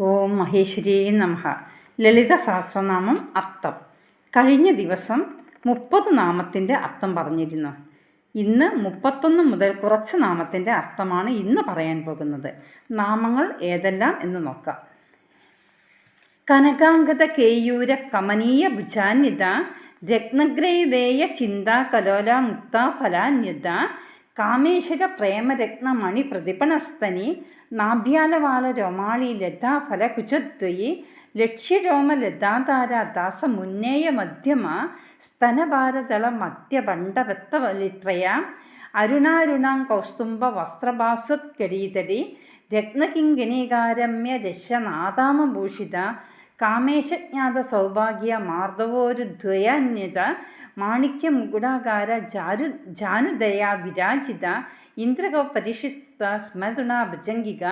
ഓം മഹേശ്വരി നമഃ. ലളിത സഹസ്രനാമം അർത്ഥം. കഴിഞ്ഞ ദിവസം മുപ്പത് നാമത്തിന്റെ അർത്ഥം പറഞ്ഞിരുന്നു. ഇന്ന് മുപ്പത്തൊന്ന് മുതൽ കുറച്ച് നാമത്തിന്റെ അർത്ഥമാണ് ഇന്ന് പറയാൻ പോകുന്നത്. നാമങ്ങൾ ഏതെല്ലാം എന്ന് നോക്കാം. കനകാംഗത കേയൂര കമനീയ ഭുജാന്യത രത്നഗ്രൈവേയ ചിന്താ കലോല മുക്ത ഫലാന്യത കാമേശ്വര പ്രേമരത്നമണി പ്രതിപണസ്തനി നാഭ്യാലവാല രോമാളി ലതാഫല കുചദ്വയി ലക്ഷ്യരോമ ലതാതാര ദാസ മുന്നേയ മധ്യമ സ്തനഭാരതള മധ്യബണ്ഡവത്തവലിത്രയ അരുണാരുണാം കൗസ്തുംഭ വസ്ത്രഭാസ്വത് കടീതടി രത്നകിങ്കിണീകാരമ്യ രശനാദാമഭൂഷിത കാമേശജ്ഞാത സൗഭാഗ്യ മാർദ്ദവോരുദ്വയാന്യത മാണിക്യ മുകുടാകാര ജാരു ജാനുദയാ വിരാജിത ഇന്ദ്രകോ പരിഷിത്ത സ്മരണ ഭുജംഗിക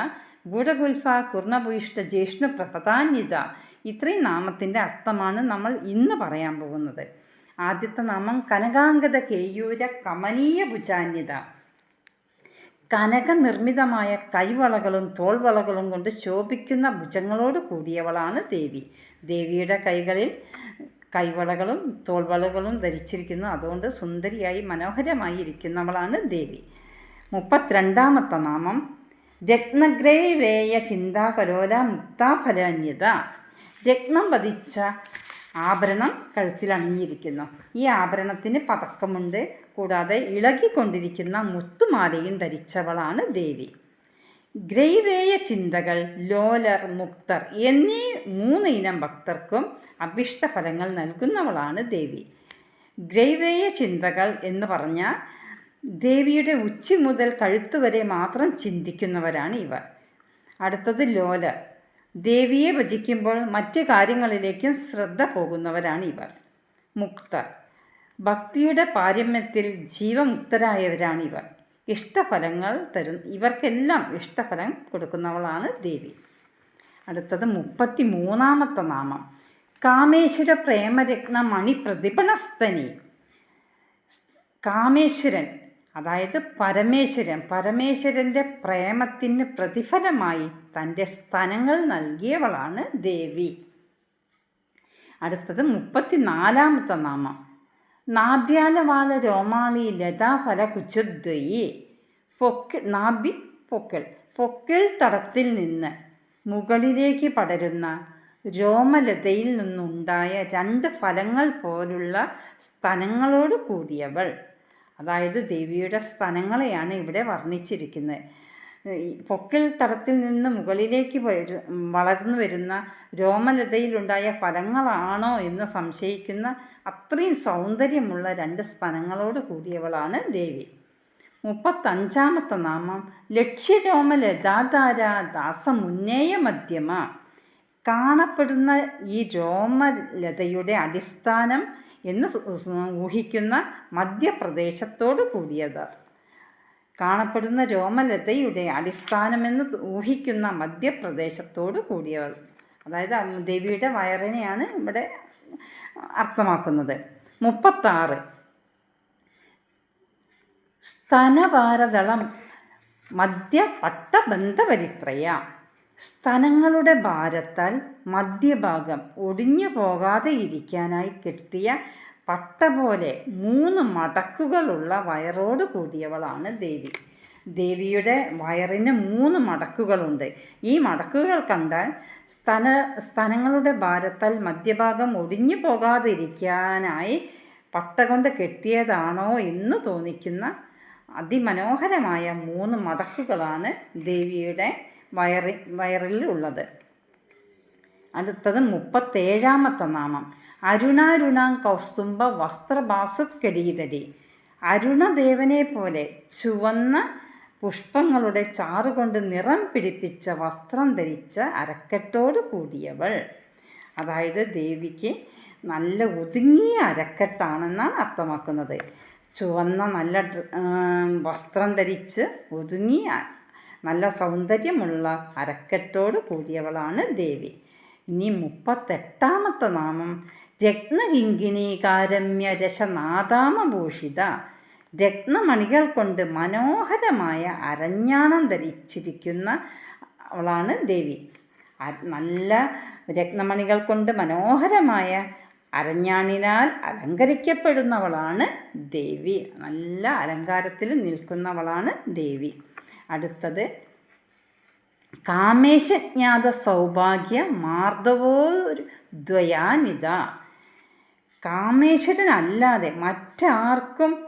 ഗൂഢഗുൽഫ കുർണഭൂയിഷ്ട ജ്യേഷ്ണു പ്രപതാന്യത ഇത്രയും നാമത്തിന്റെ അർത്ഥമാണ് നമ്മൾ ഇന്ന് പറയാൻ പോകുന്നത്. ആദ്യത്തെ നാമം കനകാംഗത കേയൂര കമനീയ ഭുജാന്യത. കനകനിർമ്മിതമായ കൈവളകളും തോൾവളകളും കൊണ്ട് ശോഭിക്കുന്ന ഭുജങ്ങളോട് കൂടിയവളാണ് ദേവി. ദേവിയുടെ കൈകളിൽ കൈവളകളും തോൾവളകളും ധരിച്ചിരിക്കുന്നു. അതുകൊണ്ട് സുന്ദരിയായി മനോഹരമായി ഇരിക്കുന്നവളാണ് ദേവി. മുപ്പത്തിരണ്ടാമത്തെ നാമം. രത്നഗ്രേവേയ ചിന്താകലോല മുക്താഫലാന്യത രത്നം പതിച്ച ആഭരണം കഴുത്തിൽ അണിഞ്ഞിരിക്കുന്നു. ഈ ആഭരണത്തിന് പതക്കമുണ്ട്. കൂടാതെ ഇളകിക്കൊണ്ടിരിക്കുന്ന മുത്തുമാലയും ധരിച്ചവളാണ് ദേവി. ഗ്രൈവേയ ചിന്തകൾ ലോലർ മുക്തർ എന്നീ മൂന്ന് ഇനം ഭക്തർക്കും അഭിഷ്ടഫലങ്ങൾ നൽകുന്നവളാണ് ദേവി. ഗ്രൈവേയ ചിന്തകൾ എന്ന് പറഞ്ഞാൽ ദേവിയുടെ ഉച്ചി മുതൽ കഴുത്തുവരെ മാത്രം ചിന്തിക്കുന്നവരാണ് ഇവർ. അടുത്തത് ലോലർ. ദേവിയെ ഭജിക്കുമ്പോൾ മറ്റ് കാര്യങ്ങളിലേക്കും ശ്രദ്ധ പോകുന്നവരാണ് ഇവർ മുക്തർ. ഭക്തിയുടെ പാരമ്യത്തിൽ ജീവമുക്തരായവരാണ് ഇവർ ഇഷ്ടഫലങ്ങൾ തരും. ഇവർക്കെല്ലാം ഇഷ്ടഫലം കൊടുക്കുന്നവളാണ് ദേവി. അടുത്തത് മുപ്പത്തി മൂന്നാമത്തെ നാമം. കാമേശ്വര പ്രേമരത്ന മണി പ്രതിപണസ്തനി കാമേശ്വരൻ അതായത് പരമേശ്വരൻ പരമേശ്വരന്റെ പ്രേമത്തിന് പ്രതിഫലമായി തന്റെ സ്തനങ്ങൾ നൽകിയവളാണ് ദേവി. അടുത്തത് മുപ്പത്തിനാലാമത്തെ നാമം. നാഭ്യാലവാല രോമാളി ലതാഫല കുച്ചുദ്വയി പൊക്കിൾ നാഭി പൊക്കിൾ. പൊക്കിൾ തടത്തിൽ നിന്ന് മുകളിലേക്ക് പടരുന്ന രോമലതയിൽ നിന്നുണ്ടായ രണ്ട് ഫലങ്ങൾ പോലുള്ള സ്ഥലങ്ങളോട് കൂടിയവൾ. അതായത് ദേവിയുടെ സ്ഥലങ്ങളെയാണ് ഇവിടെ വർണിച്ചിരിക്കുന്നത്. പൊക്കിൽ തടത്തിൽ നിന്ന് മുകളിലേക്ക് വളർന്നു വരുന്ന രോമലതയിലുണ്ടായ ഫലങ്ങളാണോ എന്ന് സംശയിക്കുന്ന അത്രയും സൗന്ദര്യമുള്ള രണ്ട് സ്ഥലങ്ങളോട് കൂടിയവളാണ് ദേവി. മുപ്പത്തഞ്ചാമത്തെ നാമം ലക്ഷ്യരോമലതാധാര ദാസമുന്നേയ മധ്യമ. കാണപ്പെടുന്ന ഈ രോമലതയുടെ അടിസ്ഥാനം എന്ന് ഊഹിക്കുന്ന മധ്യപ്രദേശത്തോട് കൂടിയത്. കാണപ്പെടുന്ന രോമലതയുടെ അടിസ്ഥാനമെന്ന് ഊഹിക്കുന്ന മധ്യപ്രദേശത്തോട് കൂടിയവർ അതായത് ദേവിയുടെ വയറിനെയാണ് ഇവിടെ അർത്ഥമാക്കുന്നത്. മുപ്പത്താറ്. സ്തനഭാരതളം മധ്യ പട്ടബന്ധപരിത്രയ സ്തനങ്ങളുടെ ഭാരത്താൽ മധ്യഭാഗം ഒടിഞ്ഞു പോകാതെ ഇരിക്കാനായി കെട്ടിയ പട്ട പോലെ മൂന്ന് മടക്കുകളുള്ള വയറോട് കൂടിയവളാണ് ദേവി. ദേവിയുടെ വയറിന് മൂന്ന് മടക്കുകളുണ്ട്. ഈ മടക്കുകൾ കണ്ടാൽ സ്തന സ്തനങ്ങളുടെ ഭാരത്താൽ മധ്യഭാഗം ഒടിഞ്ഞു പോകാതെ ഇരിക്കാനായി പട്ട കൊണ്ട് കെട്ടിയതാണോ എന്ന് തോന്നിക്കുന്ന അതിമനോഹരമായ മൂന്ന് മടക്കുകളാണ് ദേവിയുടെ വയറി വയറിൽ ഉള്ളത് അടുത്തത് മുപ്പത്തേഴാമത്തെ നാമം. അരുണാരുണാം കൗസ്തുംഭ വസ്ത്രഭാസത് കടീതടി അരുണദേവനെ പോലെ ചുവന്ന പുഷ്പങ്ങളുടെ ചാറുകൊണ്ട് നിറം പിടിപ്പിച്ച വസ്ത്രം ധരിച്ച അരക്കെട്ടോട് കൂടിയവൾ. അതായത് ദേവിക്ക് നല്ല ഒതുങ്ങിയ അരക്കെട്ടാണെന്നാണ് അർത്ഥമാക്കുന്നത്. ചുവന്ന നല്ല വസ്ത്രം ധരിച്ച് ഒതുങ്ങിയ നല്ല സൗന്ദര്യമുള്ള അരക്കെട്ടോട് കൂടിയവളാണ് ദേവി. ഇനി മുപ്പത്തെട്ടാമത്തെ നാമം രത്നകിങ്കിണീകാരമ്യ രശനാദാമഭൂഷിത രത്നമണികൾ കൊണ്ട് മനോഹരമായ അരഞ്ഞാണം ധരിച്ചിരിക്കുന്ന അവളാണ് ദേവി. നല്ല രത്നമണികൾ കൊണ്ട് മനോഹരമായ അരഞ്ഞാണിനാൽ അലങ്കരിക്കപ്പെടുന്നവളാണ് ദേവി. നല്ല അലങ്കാരത്തിൽ നിൽക്കുന്നവളാണ് ദേവി. അടുത്തത്. കാമേശജ്ഞാത സൗഭാഗ്യ മാർദ്ദവോ ദ്വയാനിത. കാമേശ്വരനല്ലാതെ മറ്റാർക്കും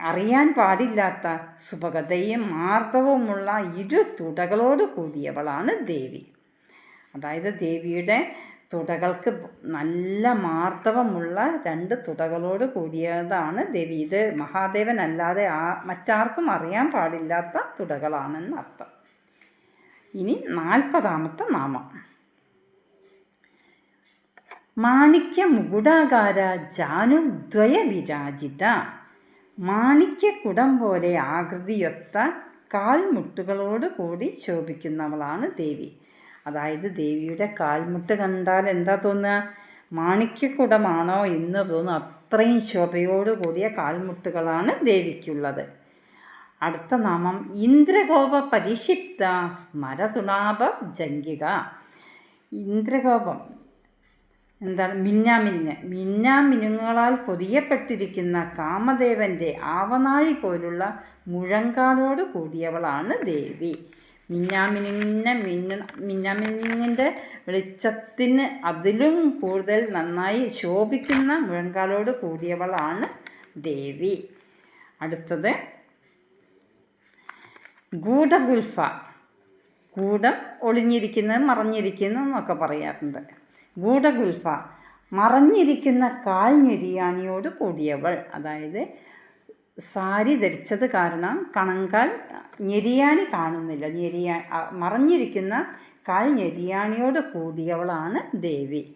അറിയാൻ പാടില്ലാത്ത സുഭഗതയും മാർദ്ദവുമുള്ള ഇരു തുടകളോട് കൂടിയവളാണ് ദേവി. അതായത് ദേവിയുടെ തുടകൾക്ക് നല്ല മാർദ്ദവമുള്ള രണ്ട് തുടകളോട് കൂടിയതാണ് ദേവി. ഇത് മഹാദേവനല്ലാതെ ആ മറ്റാർക്കും അറിയാൻ പാടില്ലാത്ത തുടകളാണെന്ന് അർത്ഥം. ഇനി നാൽപ്പതാമത്തെ നാമം. മാണിക്യ മുകുടാകാര ജാനു ദ്വയ മാണിക്യ കുടം പോലെ ആകൃതിയൊത്ത കാൽമുട്ടുകളോട് കൂടി ശോഭിക്കുന്നവളാണ് ദേവി. അതായത് ദേവിയുടെ കാൽമുട്ട് കണ്ടാൽ എന്താ തോന്നുക? മാണിക്യക്കുടമാണോ എന്ന് തോന്നുന്നു. അത്രയും ശോഭയോട് കൂടിയ കാൽമുട്ടുകളാണ് ദേവിക്കുള്ളത്. അടുത്ത നാമം ഇന്ദ്രകോപ പരിക്ഷിപ്ത സ്മരതുണാപ ജംഗിക ഇന്ദ്രകോപം എന്താണ്? മിന്നാമിനുങ്ങ്. മിന്നാമിനുങ്ങുകളാൽ പൊതിയപ്പെട്ടിരിക്കുന്ന കാമദേവന്റെ ആവനാഴി പോലുള്ള മുഴങ്കാലോട് കൂടിയവളാണ് ദേവി. മിന്നാമിനുങ്ങിന മിന്ന മിന്നാമിനിന്റെ വെളിച്ചത്തിന് അതിലും കൂടുതൽ നന്നായി ശോഭിക്കുന്ന മുഴങ്കാലോട് കൂടിയവളാണ് ദേവി. അടുത്തത് ഗൂഢഗുൽഫ. ഗൂഢം ഒളിഞ്ഞിരിക്കുന്നത് മറഞ്ഞിരിക്കുന്നത് എന്നൊക്കെ പറയാറുണ്ട്. ഗൂഢഗുൽഫ മറഞ്ഞിരിക്കുന്ന കാൽ ഞെരിയാണിയോട് കൂടിയവൾ. അതായത് സാരി ധരിച്ചത് കാരണം കണങ്കാൽ ഞെരിയാണി കാണുന്നില്ല. ഞെരിയാ മറഞ്ഞിരിക്കുന്ന കാൽ ഞെരിയാണിയോട് കൂടിയവളാണ് ദേവി.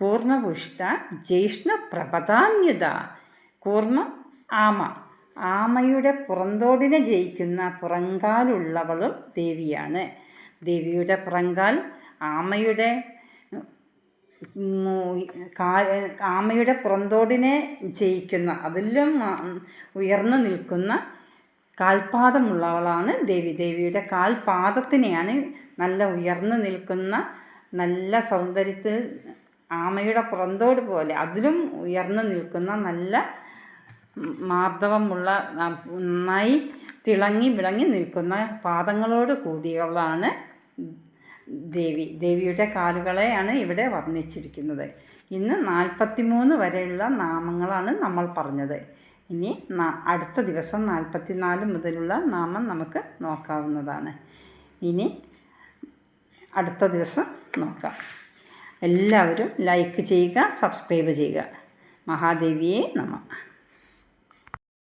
കൂർമ്മപുഷ്ട ജ്യേഷ്ണ പ്രപധാന്യത കൂർമ്മം ആമ. ആമയുടെ പുറന്തോടിനെ ജയിക്കുന്ന പുറങ്കാലുള്ളവളും ദേവിയാണ്. ദേവിയുടെ പുറങ്കാൽ ആമയുടെ ആമയുടെ പുറന്തോടിനെ ജയിക്കുന്ന അതിലും ഉയർന്നു നിൽക്കുന്ന കാൽപാദമുള്ളവളാണ് ദേവി. ദേവിയുടെ കാൽപാദത്തിനെയാണ് നല്ല ഉയർന്നു നിൽക്കുന്ന നല്ല സൗന്ദര്യത്തിൽ ആമയുടെ പുറന്തോട് പോലെ അതിലും ഉയർന്നു നിൽക്കുന്ന നല്ല മാർദ്ദവമുള്ള നന്നായി തിളങ്ങി വിളങ്ങി നിൽക്കുന്ന പാദങ്ങളോട് കൂടിയവളാണ് ദേവി ദേവിയുടെ കാലുകളെയാണ് ഇവിടെ വർണിച്ചിരിക്കുന്നത്. ഇന്ന് നാൽപ്പത്തിമൂന്ന് വരെയുള്ള നാമങ്ങളാണ് നമ്മൾ പറഞ്ഞത്. ഇനി അടുത്ത ദിവസം നാൽപ്പത്തിനാല് മുതലുള്ള നാമം നമുക്ക് നോക്കാവുന്നതാണ്. ഇനി അടുത്ത ദിവസം നോക്കാം. എല്ലാവരും ലൈക്ക് ചെയ്യുക സബ്സ്ക്രൈബ് ചെയ്യുക. മഹാദേവിയെ നമ.